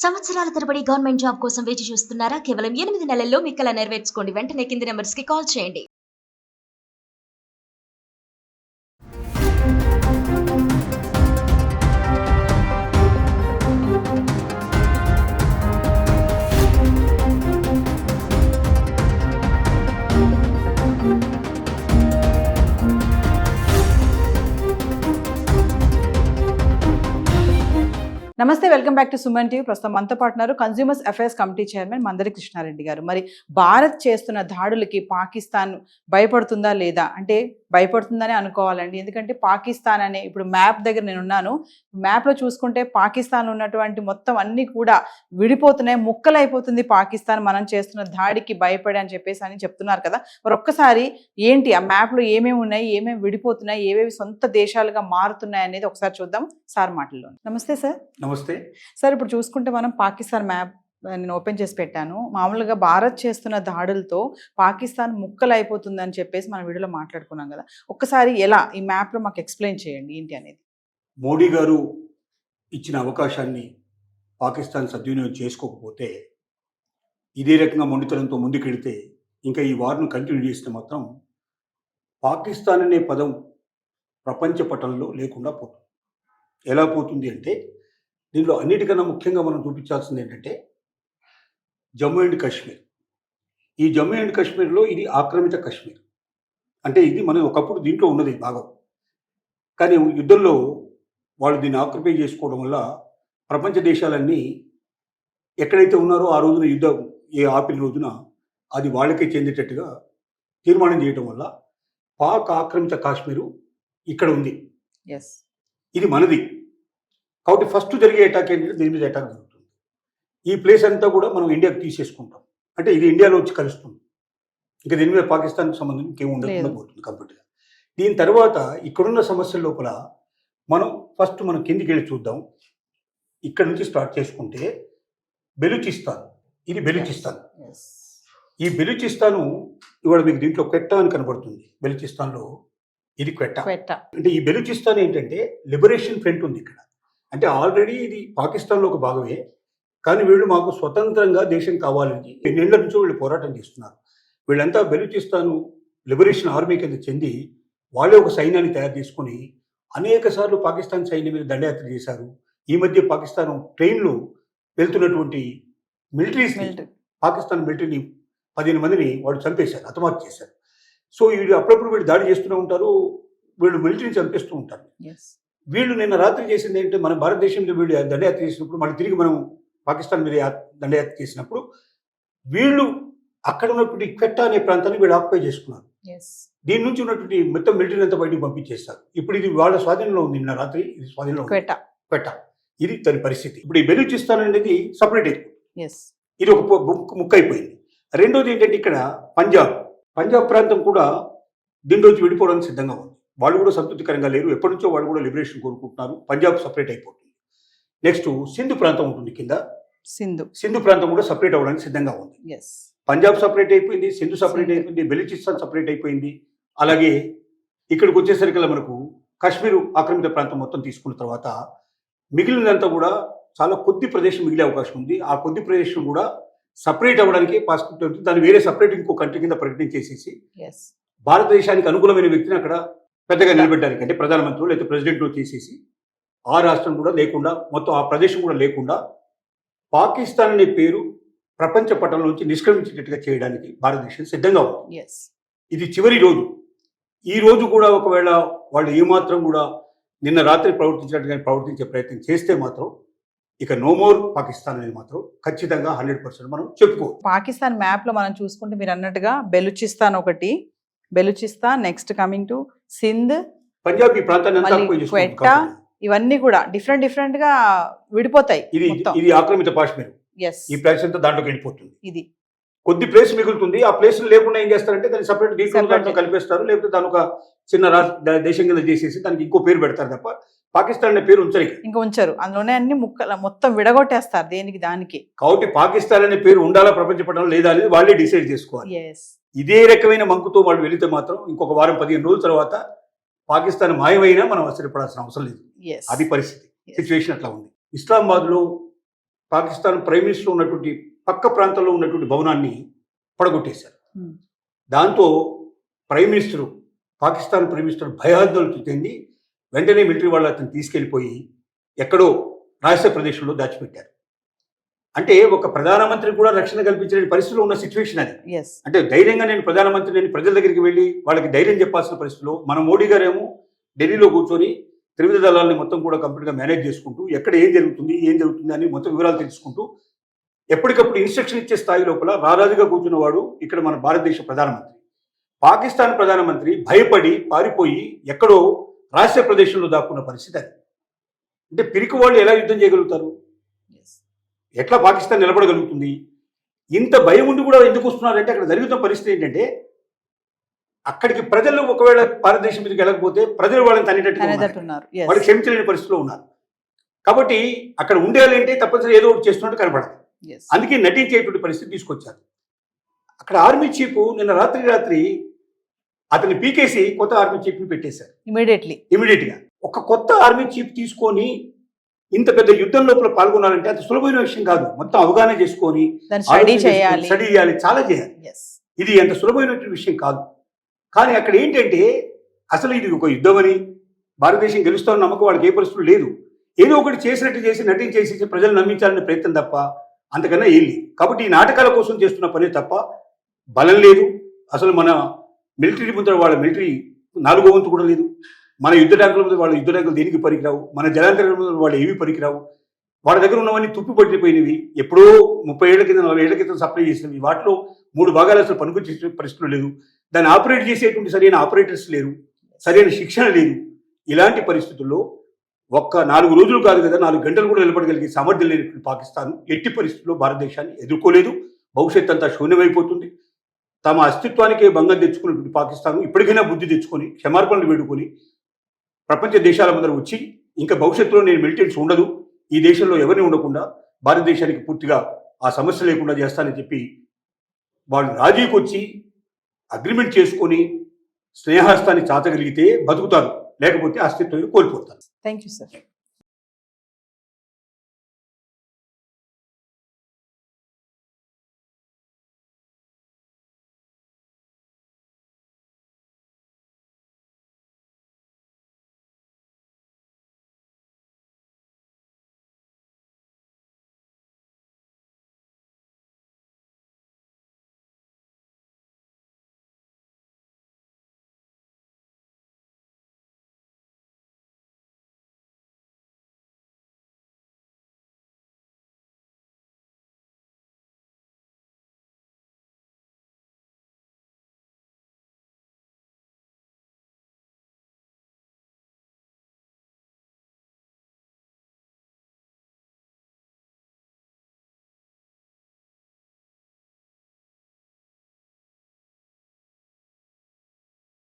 సంవత్సరాల తరబడి government job కోసం వేచి చూస్తున్నారా? కేవలం ఎనిమిది నెలల్లో మీ నెరవేర్చుకోండి. వెంటనే కింది నెంబర్స్కి కాల్ చేయండి. నమస్తే welcome back to Suman TV. ప్రస్తుతం మనతో పాటున్నారు consumers affairs committee chairman Mandari Krishnareddy గారు. మరి భారత్ చేస్తున్న దాడులకి పాకిస్తాన్ భయపడుతుందా లేదా? అంటే భయపడుతుందని అనుకోవాలండి. ఎందుకంటే పాకిస్తాన్ అనే ఇప్పుడు మ్యాప్ దగ్గర నేను ఉన్నాను మ్యాప్లో చూసుకుంటే పాకిస్తాన్ ఉన్నటువంటి మొత్తం అన్ని కూడా విడిపోతున్నాయి. ముక్కలైపోతుంది పాకిస్తాన్ మనం చేస్తున్న దాడికి భయపడి అని చెప్పేసి అని చెప్తున్నారు కదా. మరి ఒక్కసారి ఏంటి ఆ మ్యాప్లో ఏమేమి ఉన్నాయి? ఏమేమి విడిపోతున్నాయి? ఏవేవి సొంత దేశాలుగా మారుతున్నాయి అనేది ఒకసారి చూద్దాం. సార్ మాటల్లో నమస్తే సార్. నమస్తే. సార్ ఇప్పుడు చూసుకుంటే మనం పాకిస్తాన్ మ్యాప్ నేను ఓపెన్ చేసి పెట్టాను. మామూలుగా భారత్ చేస్తున్న దాడులతో పాకిస్తాన్ ముక్కలు అయిపోతుందని చెప్పేసి మన వీడియోలో మాట్లాడుకున్నాం కదా. ఒక్కసారి ఎలా ఈ మ్యాప్లో మాకు ఎక్స్ప్లెయిన్ చేయండి ఏంటి అనేది. మోడీ గారు ఇచ్చిన అవకాశాన్ని పాకిస్తాన్ సద్వినియోగం చేసుకోకపోతే ఇదే రకంగా మొండితనంతో ముందుకెడితే ఇంకా ఈ వార్ను కంటిన్యూ చేస్తే మాత్రం పాకిస్తాన్ అనే పదం ప్రపంచ పటంలో లేకుండా పోతుంది. ఎలా పోతుంది అంటే దీనిలో అన్నిటికన్నా ముఖ్యంగా మనం చూపించాల్సింది ఏంటంటే జమ్మూ అండ్ కాశ్మీర్. ఈ జమ్మూ అండ్ కాశ్మీర్లో ఇది ఆక్రమిత కాశ్మీర్. అంటే ఇది మనం ఒకప్పుడు దీంట్లో ఉన్నది భాగం. కానీ యుద్ధంలో వాళ్ళు దీన్ని ఆక్యుపై చేసుకోవడం వల్ల ప్రపంచ దేశాలన్నీ ఎక్కడైతే ఉన్నారో ఆ రోజున యుద్ధం ఏ ఆపిన రోజున అది వాళ్ళకే చెందేటట్టుగా తీర్మానం చేయడం వల్ల పాక్ ఆక్రమిత కాశ్మీరు ఇక్కడ ఉంది. ఇది మనది. కాబట్టి ఫస్ట్ జరిగే అటాక్ ఏంటంటే దీని మీద అటాక్ జరుగుతుంది ఈ ప్లేస్ అంతా కూడా మనం ఇండియాకి తీసేసుకుంటాం. అంటే ఇది ఇండియాలో వచ్చి కలుస్తుంది. ఇంకా దీని మీద పాకిస్తాన్కి సంబంధం ఇంకేం ఉండకుండా. పోతుంది కంప్లీట్గా. దీని తర్వాత ఇక్కడున్న సమస్యల లోపల మనం ఫస్ట్ మనం కిందికి వెళ్ళి చూద్దాం. ఇక్కడ నుంచి స్టార్ట్ చేసుకుంటే బెలూచిస్తాన్. ఇది బెలూచిస్తాన్. ఈ బెలూచిస్తాను ఇవాళ మీకు దీంట్లో క్వెట్టా అని కనబడుతుంది. బెలూచిస్తాన్లో ఇది క్వెట్టా. అంటే ఈ బెలూచిస్తాన్ ఏంటంటే లిబరేషన్ ఫ్రంట్ ఉంది ఇక్కడ. అంటే ఆల్రెడీ ఇది పాకిస్తాన్లో ఒక భాగమే. కానీ వీళ్ళు మాకు స్వతంత్రంగా దేశం కావాలని ఎన్నేళ్ళ నుంచో వీళ్ళు పోరాటం చేస్తున్నారు. వీళ్ళంతా బెలూచిస్తాను లిబరేషన్ ఆర్మీ కింద చెంది వాళ్ళే ఒక సైన్యాన్ని తయారు చేసుకుని అనేక సార్లు పాకిస్తాన్ సైన్యం మీద దండయాత్ర చేశారు. ఈ మధ్య పాకిస్తాన్ ట్రైన్లో వెళ్తున్నటువంటి మిలిటరీస్ మిలిటరీ. పాకిస్తాన్ మిలిటరీని పదిహేను మందిని వాళ్ళు చంపేశారు హతమార్చి చేశారు. సో వీళ్ళు అప్పుడప్పుడు వీళ్ళు దాడి చేస్తూనే ఉంటారు వీళ్ళు మిలిటరీని చంపేస్తూ ఉంటారు. వీళ్ళు నిన్న రాత్రి చేసింది ఏంటంటే మన భారతదేశంలో వీళ్ళు దండయాత్ర చేసినప్పుడు మళ్ళీ తిరిగి మనం పాకిస్తాన్ మీద దండయాత్ర చేసినప్పుడు వీళ్ళు అక్కడ ఉన్నటువంటి క్వెట్టా అనే ప్రాంతాన్ని వీళ్ళు ఆక్యుపై చేసుకున్నారు. దీని నుంచి ఉన్నటువంటి మొత్తం మిలిటరీ అంతా బయటకు పంపించేస్తారు. ఇప్పుడు ఇది వాళ్ళ స్వాధీనంలో ఉంది. నిన్న రాత్రి ఇది స్వాధీనంలో. క్వెట్ట. క్వెట్టా. ఇది దాని పరిస్థితి. ఇప్పుడు ఈ బెలూచిస్తాన్ అనేది సపరేట్ అయిపోయింది ఇది ఒక ముక్క అయిపోయింది. రెండోది ఏంటంటే ఇక్కడ పంజాబ్. పంజాబ్ ప్రాంతం కూడా దీంట్లోంచి విడిపోవడానికి సిద్ధంగా ఉంది. వాళ్ళు కూడా సంతృప్తికరంగా లేరు. ఎప్పటి నుంచో వాళ్ళు కూడా లిబరేషన్ కోరుకుంటున్నారు. పంజాబ్ సపరేట్ అయిపోతుంది. నెక్స్ట్ సింధు ప్రాంతం ఉంటుంది కింద. సింధు. సింధు ప్రాంతం కూడా సపరేట్ అవ్వడానికి సిద్ధంగా ఉంది. పంజాబ్ సపరేట్ అయిపోయింది సింధు సపరేట్. అయిపోయింది బెలూచిస్తాన్ సపరేట్ అయిపోయింది. అలాగే ఇక్కడికి వచ్చేసరికల్లా మనకు కాశ్మీర్ ఆక్రమిత ప్రాంతం మొత్తం తీసుకున్న తర్వాత మిగిలినంతా కూడా చాలా కొద్ది ప్రదేశం మిగిలే అవకాశం ఉంది. ఆ కొద్ది ప్రదేశం కూడా సపరేట్ అవ్వడానికి ఉంటుంది దాన్ని వేరే సపరేట్ ఇంకో కంట్రీ కింద ప్రకటించేసేసి ఎస్ భారతదేశానికి అనుకూలమైన వ్యక్తిని అక్కడ పెద్దగా నిలబెట్టడానికి అంటే ప్రధానమంత్రి లేదా ప్రెసిడెంట్ చేసేసి ఆ రాష్ట్రం కూడా లేకుండా మొత్తం ఆ ప్రదేశం కూడా లేకుండా పాకిస్తాన్ అనే పేరు ప్రపంచ పటంలోంచి నిష్క్రమించేటట్టుగా చేయడానికి భారతదేశం సిద్ధంగా ఉంది. ఇది చివరి రోజు. ఈ రోజు కూడా ఒకవేళ వాళ్ళు ఏమాత్రం కూడా నిన్న రాత్రి ప్రవర్తించినట్టుగా ప్రవర్తించే ప్రయత్నం చేస్తే మాత్రం ఇక నో మోర్ పాకిస్తాన్ అనేది మాత్రం ఖచ్చితంగా హండ్రెడ్ పర్సెంట్ మనం చెప్పుకోవచ్చు. పాకిస్తాన్ మ్యాప్లో మనం చూసుకుంటే మీరు అన్నట్టుగా బెలూచిస్తాన్ ఒకటి Balochistan next coming to Sindh Punjab ఈ ప్రాంతాన్ని ఇవన్నీ కూడా డిఫరెంట్ డిఫరెంట్గా విడిపోతాయి ఇది ఇది ఆక్రమిత కాశ్మీర్ ఈ ప్లేస్ అంతా దాంట్లోకి వెళ్ళిపోతుంది. ఇది. కొద్ది ప్లేస్ మిగులుతుంది. ఆ ప్లేస్ లేకుండా ఏం చేస్తారంటే దాన్ని సపరేట్ దీంట్లో కలిపేస్తారు. లేకపోతే దాని ఒక చిన్న దేశం కింద చేసేసి దానికి ఇంకో పేరు పెడతారు తప్ప పాకిస్తాన్ అనే పేరు ఉంచరు ఇక. ఉంచారు. అందులోనే అన్ని ముక్కలు మొత్తం విడగొట్టేస్తారు దేనికి దానికి. కాబట్టి పాకిస్తాన్ అనే పేరు ఉండాలా ప్రపంచ పటంలో లేదా అనేది వాళ్ళే డిసైడ్ చేసుకోవాలి. ఇదే రకమైన మంకుతో వాళ్ళు వెళితే మాత్రం ఇంకొక వారం పదిహేను రోజుల తర్వాత పాకిస్తాన్ మాయమైనా మనం ఆశ్చర్యపడాల్సిన అవసరం లేదు. అది పరిస్థితి. సిచ్యువేషన్ అట్లా ఉంది. ఇస్లామాబాద్లో పాకిస్తాన్ ప్రైమ్ మినిస్టర్ ఉన్నటువంటి పక్క ప్రాంతంలో ఉన్నటువంటి భవనాన్ని పడగొట్టేశారు. Hmm. దాంతో prime minister Pakistan prime minister భయాందోళనతో చెంది వెంటనే మిలిటరీ వాళ్ళు అతను తీసుకెళ్ళిపోయి ఎక్కడో రహస్య ప్రదేశంలో దాచిపెట్టారు. అంటే ఒక ప్రధానమంత్రి కూడా రక్షణ కల్పించలేని పరిస్థితిలో ఉన్న సిచ్యువేషన్ అది. అంటే ధైర్యంగా నేను ప్రధానమంత్రి నేను ప్రజల దగ్గరికి వెళ్ళి వాళ్ళకి ధైర్యం చెప్పాల్సిన పరిస్థితిలో మన మోడీ గారేమో ఢిల్లీలో కూర్చొని త్రివిధ దళాలని మొత్తం కూడా కంప్లీట్గా మేనేజ్ చేసుకుంటూ ఎక్కడ ఏం జరుగుతుంది ఏం జరుగుతుంది అని మొత్తం వివరాలు తెలుసుకుంటూ ఎప్పటికప్పుడు ఇన్స్ట్రక్షన్ ఇచ్చే స్థాయి లోపల రారాజుగా కూర్చున్నవాడు ఇక్కడ మన భారతదేశ ప్రధానమంత్రి. పాకిస్తాన్ ప్రధానమంత్రి భయపడి పారిపోయి ఎక్కడో రహస్య ప్రదేశంలో దాక్కున్న పరిస్థితి అది. అంటే పిరికి వాళ్ళు ఎలా యుద్ధం చేయగలుగుతారు? ఎట్లా పాకిస్తాన్ నిలబడగలుగుతుంది? ఇంత భయం ఉండి కూడా ఎందుకు వస్తున్నారంటే అక్కడ జరుగుతున్న పరిస్థితి ఏంటంటే అక్కడికి ప్రజలు ఒకవేళ భారతదేశం మీదకి వెళ్ళకపోతే ప్రజలు వాళ్ళని. అనేటట్టున్నారు వాళ్ళు క్షమించలేని పరిస్థితిలో ఉన్నారు. కాబట్టి అక్కడ ఉండేయాలంటే తప్పనిసరి ఏదో ఒకటి చేస్తున్నట్టు కనపడదు. అందుకే నటించేటువంటి పరిస్థితి తీసుకొచ్చారు. అక్కడ ఆర్మీ చీఫ్ నిన్న రాత్రి రాత్రి అతన్ని పీకేసి కొత్త ఆర్మీ చీఫ్ని పెట్టేశారు. ఇమీడియట్లీ ఇమీడియట్గా. ఒక కొత్త ఆర్మీ చీఫ్ తీసుకొని ఇంత పెద్ద యుద్ధం లోపల పాల్గొనాలంటే అది సులభమైన విషయం కాదు. మొత్తం అవగాహన చేసుకొని స్టడీ చేయాలి. చాలా చేయాలి. ఇది అంత సులభమైనటువంటి విషయం కాదు. కానీ అక్కడ ఏంటంటే అసలు ఇది ఒక యుద్ధమని భారతదేశం గెలుస్తామని నమ్మకం వాళ్ళకి ఏ పరిస్థితులు లేదు. ఏదో ఒకటి చేసినట్టు చేసి నటించేసి ప్రజలు నమ్మించాలనే ప్రయత్నం తప్ప అంతకన్నా ఏం లేదు. కాబట్టి ఈ నాటకాల కోసం చేస్తున్న పనే తప్ప బలం లేదు. అసలు మన మిలిటరీ ముందర వాళ్ళ మిలిటరీ నాలుగో వంతు కూడా లేదు. మన యుద్ధ ట్యాంకుల ముందు వాళ్ళ యుద్ధ ట్యాంకులు దేనికి పనికిరావు? మన జలాంతర్ల ముందు వాళ్ళు ఏవి పనికిరావు? వాళ్ళ దగ్గర ఉన్నవన్నీ తుప్పి పట్టిపోయినవి. ఎప్పుడో ముప్పై ఏళ్ళ కింద నలభై ఏళ్ళ క్రితం సప్లై చేసినవి. వాటిలో మూడు భాగాలు అసలు పనికొచ్చే పరిస్థితులు లేదు. దాన్ని ఆపరేట్ చేసేటువంటి సరైన ఆపరేటర్స్ లేరు సరైన శిక్షణ లేదు. ఇలాంటి పరిస్థితుల్లో ఒక్క నాలుగు రోజులు కాదు కదా నాలుగు గంటలు కూడా నిలబడగలిగే సామర్థ్యం లేనటువంటి పాకిస్తాన్ ఎట్టి పరిస్థితుల్లో భారతదేశాన్ని ఎదుర్కోలేదు. భవిష్యత్ అంతా శూన్యమైపోతుంది. తమ అస్తిత్వానికే భంగం తెచ్చుకున్నటువంటి పాకిస్తాన్ ఇప్పటికైనా బుద్ధి తెచ్చుకొని క్షమార్పణలు వేడుకొని ప్రపంచ దేశాల ముందర వచ్చి ఇంకా భవిష్యత్తులో నేను మిలిటెన్స్ ఉండదు. ఈ దేశంలో ఎవరిని ఉండకుండా భారతదేశానికి పూర్తిగా ఆ సమస్య లేకుండా చేస్తానని చెప్పి వాళ్ళు రాజీకి వచ్చి అగ్రిమెంట్ చేసుకొని స్నేహాస్తాన్ని చాచగలిగితే బతుకుతారు. లేకపోతే అస్తిత్వం కోల్పోతారు. Thank you sir